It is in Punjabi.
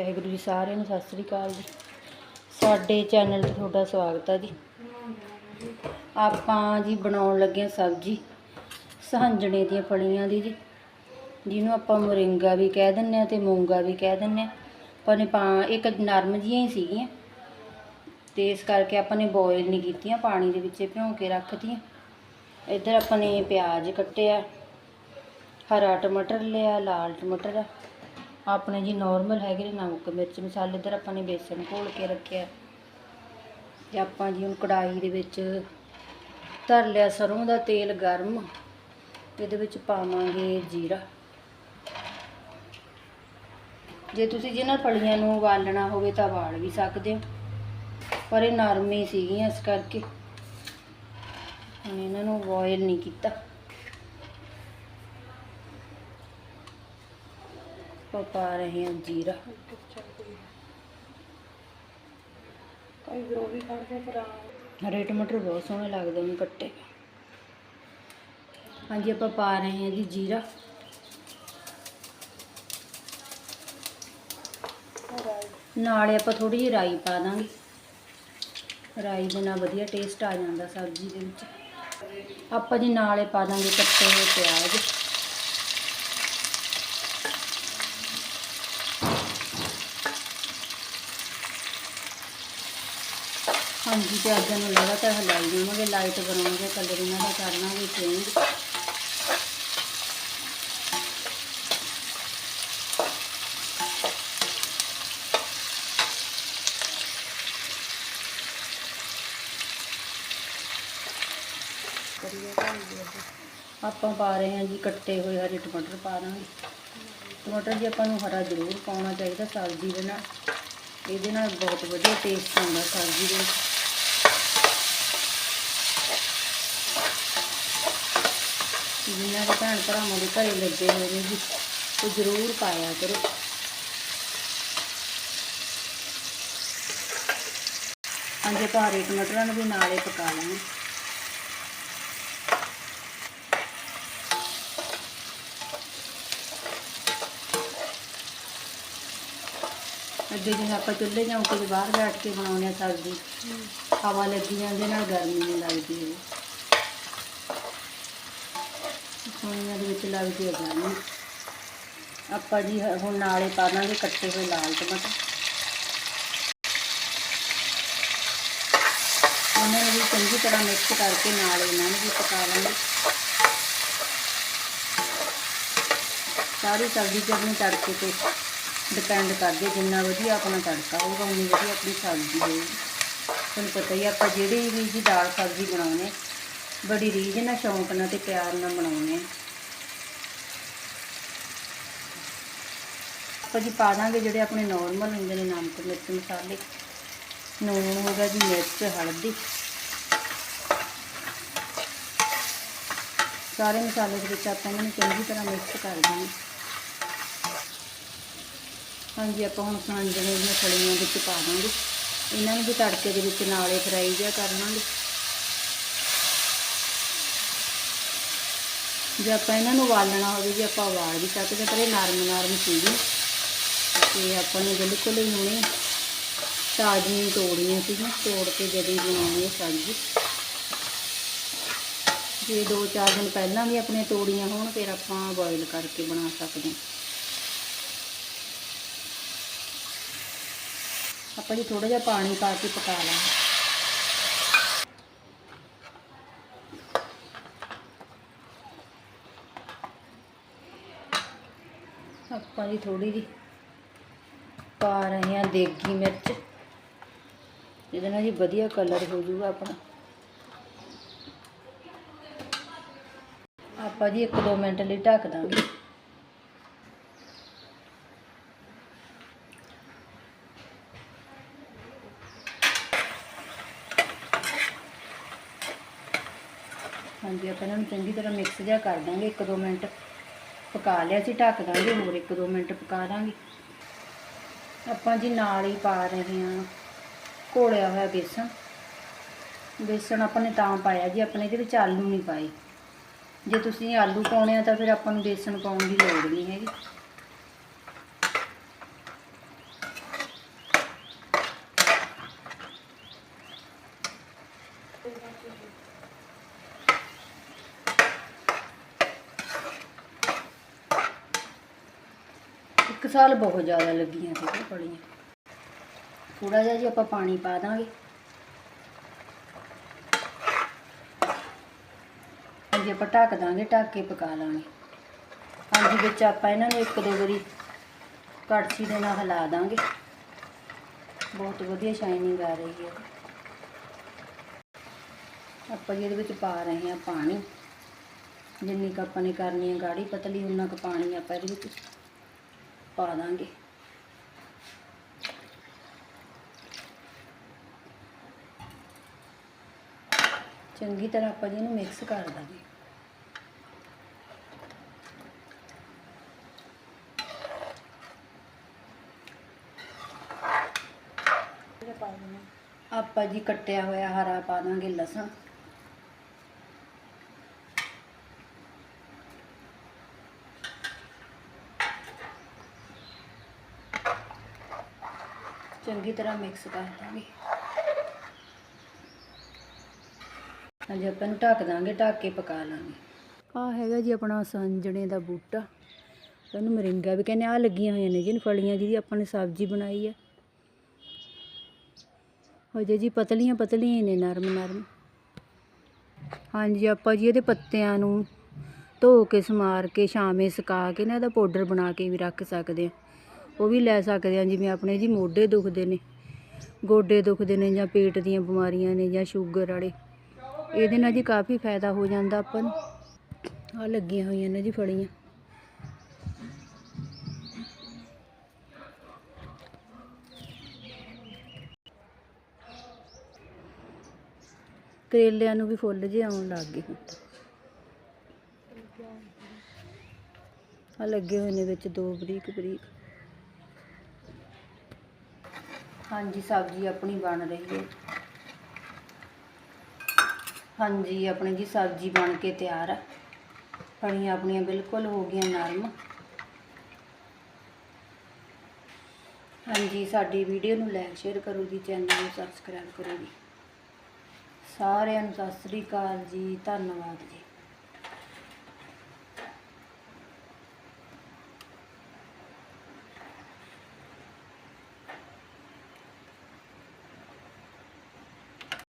ਵਾਹਿਗੁਰੂ ਜੀ ਸਾਰਿਆਂ ਨੂੰ ਸਤਿ ਸ੍ਰੀ ਅਕਾਲ ਜੀ। ਸਾਡੇ ਚੈਨਲ ਤੇ ਤੁਹਾਡਾ ਸਵਾਗਤ ਹੈ ਜੀ। ਆਪਾਂ ਜੀ ਬਣਾਉਣ ਲੱਗੇ ਹਾਂ ਸਬਜ਼ੀ ਸਹੰਜਣੇ ਦੀਆਂ ਫਲੀਆਂ ਦੀ ਜੀ। ਜਿਹਨੂੰ ਆਪਾਂ ਮੋਰਿੰਗਾ ਵੀ ਕਹਿ ਦਿੰਨੇ ਆ ਤੇ ਮੂੰਗਾ ਵੀ ਕਹਿ ਦਿੰਨੇ ਆ ਆਪਾਂ ਨੇ ਪਾ, ਇੱਕ ਨਰਮ ਜਿਹੀਆਂ ਹੀ ਸੀਗੀਆਂ। ਤੇ ਇਸ ਕਰਕੇ ਆਪਾਂ ਨੇ ਬੋਇਲ ਨਹੀਂ ਕੀਤੀਆਂ, ਪਾਣੀ ਦੇ ਵਿੱਚ ਭਿਉਂ ਕੇ ਰੱਖਤੀਆਂ। ਇੱਧਰ ਆਪਾਂ ਨੇ ਪਿਆਜ਼ ਕੱਟਿਆ, ਹਰਾ ਟਮਾਟਰ ਲਿਆ, ਲਾਲ ਟਮਾਟਰ ਆ। ਆਪਣੇ ਜੀ ਨਾਰਮਲ ਹੈਗੇ ਨੇ ਨਮਕ, ਮਿਰਚ, ਮਸਾਲੇ ਇੱਧਰ ਆਪਾਂ ਨੇ ਬੇਸਣ ਘੋਲ ਕੇ ਰੱਖਿਆ। ਤੇ ਆਪਾਂ ਜੀ ਹੁਣ ਕੜਾਈ ਦੇ ਵਿੱਚ ਧਰ ਲਿਆ ਸਰੋਂ ਦਾ ਤੇਲ ਗਰਮ, ਇਹਦੇ ਵਿੱਚ ਪਾਵਾਂਗੇ ਜੀਰਾ। ਜੇ ਤੁਸੀਂ ਜਿਹਨਾਂ ਫਲੀਆਂ ਨੂੰ ਉਬਾਲਣਾ ਹੋਵੇ ਤਾਂ ਉਬਾਲ ਵੀ ਸਕਦੇ ਹੋ, ਪਰ ਇਹ ਨਰਮ ਹੀ ਸੀਗੀਆਂ ਇਸ ਕਰਕੇ। ਹੁਣ ਇਹਨਾਂ ਨੂੰ ਬੋਇਲ ਨਹੀਂ ਕੀਤਾ। ਆਪਾਂ ਪਾ ਰਹੇ ਹਾਂ ਜੀਰਾ। ਹਰੇ ਟਮਾਟਰ ਬਹੁਤ ਸੋਹਣੇ ਲੱਗਦੇ ਨੇ ਕੱਟੇ। ਹਾਂਜੀ ਆਪਾਂ ਪਾ ਰਹੇ ਹਾਂ ਜੀ ਜੀਰਾ। ਨਾਲੇ ਆਪਾਂ ਥੋੜੀ ਜਿਹੀ ਰਾਈ ਪਾ ਦਾਂਗੇ। ਰਾਈ ਦੇ ਨਾਲ ਵਧੀਆ ਟੇਸਟ ਆ ਜਾਂਦਾ ਸਬਜ਼ੀ ਦੇ ਵਿੱਚ। ਆਪਾਂ ਜੀ ਨਾਲੇ ਪਾ ਦਾਂਗੇ ਕੱਟੇ ਹੋਏ ਪਿਆਜ਼। ਹਾਂਜੀ ਪਿਆਜ਼ਾਂ ਨੂੰ ਲਗਾਤਾਰ ਹਲਾਈ ਜਾਵਾਂਗੇ ਲਾਈਟ ਬਣਾਵਾਂਗੇ ਕਲਰ ਇਹਨਾਂ ਦਾ ਕਰਨਾਗੇ ਚੇਂਜ ਆਪਾਂ ਪਾ ਰਹੇ ਹਾਂ ਜੀ, ਕੱਟੇ ਹੋਏ ਹਰੇ ਟਮਾਟਰ ਪਾ ਦਾਂਗੇ। ਟਮਾਟਰ ਜੀ ਆਪਾਂ ਨੂੰ ਹਰਾ ਜ਼ਰੂਰ ਪਾਉਣਾ ਚਾਹੀਦਾ ਸਬਜ਼ੀ ਦੇ ਨਾਲ। ਇਹਦੇ ਨਾਲ ਬਹੁਤ ਵਧੀਆ ਟੇਸਟ ਆਉਂਦਾ ਸਬਜ਼ੀ ਦੇ ਜਿਨ੍ਹਾਂ ਦੇ ਭੈਣ ਭਰਾਵਾਂ ਦੇ ਘਰੇ ਲੱਗੇ ਹੋਏ ਨੇ ਜੀ ਉਹ ਜ਼ਰੂਰ ਪਾਇਆ ਕਰੋ। ਹਾਂਜੀ ਭਾਰੇ ਟਮਾਟਰਾਂ ਨੂੰ ਵੀ ਨਾਲੇ ਪਕਾ ਲਾਂਗੇ ਅੱਗੇ ਜਿਵੇਂ ਆਪਾਂ ਚੁੱਲ੍ਹੇ ਜਾਂ ਉੱਤੇ ਬਾਹਰ ਬੈਠ ਕੇ ਬਣਾਉਂਦੇ ਆ ਸਬਜ਼ੀ, ਹਵਾ ਲੱਗੀ ਜਾਂਦੇ ਨਾਲ ਗਰਮੀ ਨਹੀਂ ਲੱਗਦੀ ਹੈ ਸੋਨੀਆਂ ਦੇ ਵਿੱਚ ਲੱਗਦੀ ਹੈ ਗਰਮੀ ਆਪਾਂ ਜੀ ਹੁਣ ਨਾਲੇ ਪਾ ਦਾਂਗੇ ਕੱਟੇ ਹੋਏ ਲਾਲ ਟਮਾਟਰ। ਉਹਨਾਂ ਨੂੰ ਵੀ ਚੰਗੀ ਤਰ੍ਹਾਂ ਮਿਕਸ ਕਰਕੇ ਨਾਲ ਇਹਨਾਂ ਨੂੰ ਵੀ ਪਕਾ ਲਾਂਗੇ। ਸਾਰੀ ਸਬਜ਼ੀ ਤੇ ਆਪਣੇ ਤੜਕੇ ਤੇ ਡਿਪੈਂਡ ਕਰਦੇ ਜਿੰਨਾ ਵਧੀਆ ਆਪਣਾ ਤੜਕਾ ਹੋਊਗਾ, ਉਨੀ ਵਧੀਆ ਆਪਣੀ ਸਬਜ਼ੀ ਹੋਊਗੀ। ਤੁਹਾਨੂੰ ਪਤਾ ਹੀ ਆਪਾਂ ਜਿਹੜੀ ਵੀ ਜੀ ਦਾਲ ਸਬਜ਼ੀ ਬਣਾਉਂਦੇ ਬੜੀ ਰੀਝ ਨਾਲ, ਸ਼ੌਂਕ ਨਾਲ ਤੇ ਪਿਆਰ ਨਾਲ ਬਣਾਉਂਦੇ ਆਪਾਂ ਜੀ ਪਾ ਦਾਂਗੇ ਜਿਹੜੇ ਆਪਣੇ ਨਾਰਮਲ ਹੁੰਦੇ ਨੇ ਨਮਕ, ਮਿਰਚ, ਮਸਾਲੇ। ਨੂਣ ਹੋਗਾ ਜੀ ਮਿਰਚ, ਹਲਦੀ। ਸਾਰੇ ਮਸਾਲੇ ਦੇ ਵਿੱਚ ਆਪਾਂ ਇਹਨਾਂ ਨੂੰ ਚੰਗੀ ਤਰ੍ਹਾਂ ਮਿਕਸ ਕਰ ਦਾਂਗੇ ਹਾਂਜੀ, ਆਪਾਂ ਹੁਣ ਸਾਂਜਣੇ ਦੀਆਂ ਫਲੀਆਂ ਵਿੱਚ ਪਾ ਦਾਂਗੇ। ਇਹਨਾਂ ਨੂੰ ਵੀ ਤੜਕੇ ਦੇ ਵਿੱਚ ਨਾਲੇ ਫਰਾਈ ਜਿਹਾ ਕਰ ਲਾਂਗੇ। ਜੇ ਆਪਾਂ ਇਹਨਾਂ ਨੂੰ ਉਬਾਲਣਾ ਹੋਵੇ ਜੀ, ਆਪਾਂ ਉਬਾਲ ਵੀ ਸਕਦੇ ਪਰ ਇਹ ਨਰਮ ਨਰਮ ਚੀਜ਼ ਤੇ ਆਪਾਂ ਨੇ ਬਿਲਕੁਲ ਹੀ ਹੁਣੇ ਤਾਜ਼ੀਆਂ ਤੋੜੀਆਂ ਸੀ ਤੋੜ ਕੇ ਜਦੀ ਬਣਾਉਣੀ ਹੈ ਸਬਜ਼ੀ ਜੇ ਦੋ ਚਾਰ ਦਿਨ ਪਹਿਲਾਂ ਵੀ ਆਪਣੇ ਤੋੜੀਆਂ ਹੋਣ, ਫਿਰ ਆਪਾਂ ਬੋਇਲ ਕਰਕੇ ਬਣਾ ਸਕਦੇ ਹਾਂ। ਆਪਾਂ ਜੀ ਥੋੜਾ ਜਿਹਾ ਪਾਣੀ ਪਾ ਕੇ ਪਕਾ ਲਾਂਗੇ। ਆਪਾਂ ਜੀ ਥੋੜੀ ਜੀ ਪਾ ਰਹੇ ਹਾਂ ਦੇਗੀ ਮਿਰਚ। ਜਿਹਦੇ ਨਾਲ ਜੀ ਵਧੀਆ ਕਲਰ ਹੋ ਜਾਊਗਾ ਆਪਣਾ। ਆਪਾਂ ਜੀ 1-2 ਮਿੰਟ ਲਈ ਢੱਕ ਦਾਂਗੇ। ਹਾਂਜੀ, ਆਪਾਂ ਇਹਨਾਂ ਨੂੰ ਚੰਗੀ ਤਰ੍ਹਾਂ ਮਿਕਸ ਜਿਹਾ ਕਰ ਦਾਂਗੇ। 1-2 ਮਿੰਟ ਪਕਾ ਲਿਆ ਸੀ, ਢੱਕ ਦਾਂਗੇ, ਹੋਰ 1-2 ਮਿੰਟ ਪਕਾ ਦਾਂਗੇ। ਆਪਾਂ ਜੀ ਨਾਲ ਹੀ ਪਾ ਰਹੇ ਹਾਂ। ਘੋਲਿਆ ਹੋਇਆ ਬੇਸਣ ਬੇਸਣ ਆਪਾਂ ਨੇ ਤਾਂ ਪਾਇਆ ਜੀ, ਆਪਣੇ ਇਹਦੇ ਵਿੱਚ ਆਲੂ ਨਹੀਂ ਪਾਏ। ਜੇ ਤੁਸੀਂ ਆਲੂ ਪਾਉਣੇ ਆ ਤਾਂ ਫਿਰ ਆਪਾਂ ਨੂੰ ਬੇਸਣ ਪਾਉਣ ਦੀ ਲੋੜ ਨਹੀਂ ਹੈਗੀ। ਇੱਕ ਸਾਲ ਬਹੁਤ ਜ਼ਿਆਦਾ ਲੱਗੀਆਂ ਸੀ ਫਲੀਆਂ। ਥੋੜਾ ਜਿਹਾ ਜੀ ਆਪਾਂ ਪਾਣੀ ਪਾ ਦਾਂਗੇ। ਹਾਂਜੀ, ਆਪਾਂ ਢੱਕ ਦਾਂਗੇ, ਢੱਕ ਕੇ ਪਕਾ ਲਾਂਗੇ। ਹਾਂਜੀ, ਵਿੱਚ ਆਪਾਂ ਇਹਨਾਂ ਨੂੰ ਇੱਕ ਦੋ ਵਾਰੀ ਕੜਛੀ ਦੇ ਨਾਲ ਹਿਲਾ ਦਾਂਗੇ। ਬਹੁਤ ਵਧੀਆ ਸ਼ਾਈਨਿੰਗ ਆ ਰਹੀ ਹੈ। ਆਪਾਂ ਜੀ ਇਹਦੇ ਵਿੱਚ ਪਾ ਰਹੇ ਹਾਂ ਪਾਣੀ। ਜਿੰਨੀ ਕੁ ਆਪਾਂ ਨੇ ਕਰਨੀ ਹੈ ਗਾੜੀ ਪਤਲੀ, ਉਨਾ ਕੁ ਪਾਣੀ ਆਪਾਂ ਇਹਦੇ ਵਿੱਚ ਪਾ ਦਾਂਗੇ ਚੰਗੀ ਤਰ੍ਹਾਂ ਆਪਾਂ ਜੀ ਇਹਨੂੰ ਮਿਕਸ ਕਰ ਦਾਂਗੇ। ਆਪਾਂ ਜੀ ਕੱਟਿਆ ਹੋਇਆ ਹਰਾ ਪਾ ਦਾਂਗੇ ਲਸਣ। ਚੰਗੀ ਤਰ੍ਹਾਂ ਮਿਕਸ ਕਰ ਦਾਂਗੇ। ਹਾਂਜੀ, ਆਪਾਂ ਨੂੰ ਢੱਕ ਦਾਂਗੇ, ਢੱਕ ਕੇ ਪਕਾ ਲਾਂਗੇ। ਆ ਹੈਗਾ ਜੀ ਆਪਣਾ ਸੰਜਣੇ ਦਾ ਬੂਟਾ। ਇਹਨੂੰ ਮਰਿੰਗਾ ਵੀ ਕਹਿੰਦੇ ਆ ਲੱਗੀਆਂ ਹੋਈਆਂ ਨੇ ਜੀ ਫਲੀਆਂ ਜਿਹਦੀ ਆਪਾਂ ਨੇ ਸਬਜ਼ੀ ਬਣਾਈ ਹੈ ਹਜੇ ਜੀ ਪਤਲੀਆਂ ਪਤਲੀਆਂ ਨੇ, ਨਰਮ ਨਰਮ। ਹਾਂਜੀ, ਆਪਾਂ ਜੀ ਇਹਦੇ ਪੱਤਿਆਂ ਨੂੰ ਧੋ ਕੇ ਸਮਾਰ ਕੇ, ਛਾਵੇਂ ਸੁਕਾ ਕੇ ਨਾ ਇਹਦਾ ਪਾਊਡਰ ਬਣਾ ਕੇ ਵੀ ਰੱਖ ਸਕਦੇ ਆ। ਉਹ ਵੀ ਲੈ ਸਕਦੇ ਆ ਜਿਵੇਂ ਆਪਣੇ ਜੀ ਮੋਢੇ ਦੁਖਦੇ ਨੇ, ਗੋਡੇ ਦੁਖਦੇ ਨੇ ਜਾਂ ਪੇਟ ਦੀਆਂ ਬਿਮਾਰੀਆਂ ਨੇ ਜਾਂ ਸ਼ੂਗਰ ਵਾਲੇ, ਇਹਦੇ ਨਾਲ ਜੀ ਕਾਫੀ ਫਾਇਦਾ ਹੋ ਜਾਂਦਾ ਆਪਾਂ ਨੂੰ। ਆ ਲੱਗੀਆਂ ਹੋਈਆਂ ਨੇ ਜੀ ਫੜੀਆਂ ਕਰੇਲਿਆਂ ਨੂੰ ਵੀ ਫੁੱਲ ਜੇ ਆਉਣ ਲੱਗ ਗਏ ਹੁਣ ਆ ਲੱਗੇ ਹੋਏ ਨੇ ਵਿੱਚ ਦੋ ਬਰੀਕ ਬਰੀਕ ਹਾਂਜੀ, ਸਬਜ਼ੀ ਆਪਣੀ ਬਣ ਰਹੀ ਹੈ। ਹਾਂਜੀ, ਆਪਣੀ ਜੀ ਸਬਜ਼ੀ ਬਣ ਕੇ ਤਿਆਰ ਆ। ਫਲੀਆਂ ਆਪਣੀਆਂ ਬਿਲਕੁਲ ਹੋ ਗਈਆਂ ਨਰਮ। ਹਾਂਜੀ, ਸਾਡੀ ਵੀਡੀਓ ਨੂੰ ਲਾਈਕ, ਸ਼ੇਅਰ ਕਰੋ ਜੀ, ਚੈਨਲ ਨੂੰ ਸਬਸਕ੍ਰਾਈਬ ਕਰੋ ਜੀ। ਸਾਰਿਆਂ ਨੂੰ ਸਤਿ ਸ੍ਰੀ ਅਕਾਲ ਜੀ, ਧੰਨਵਾਦ ਜੀ।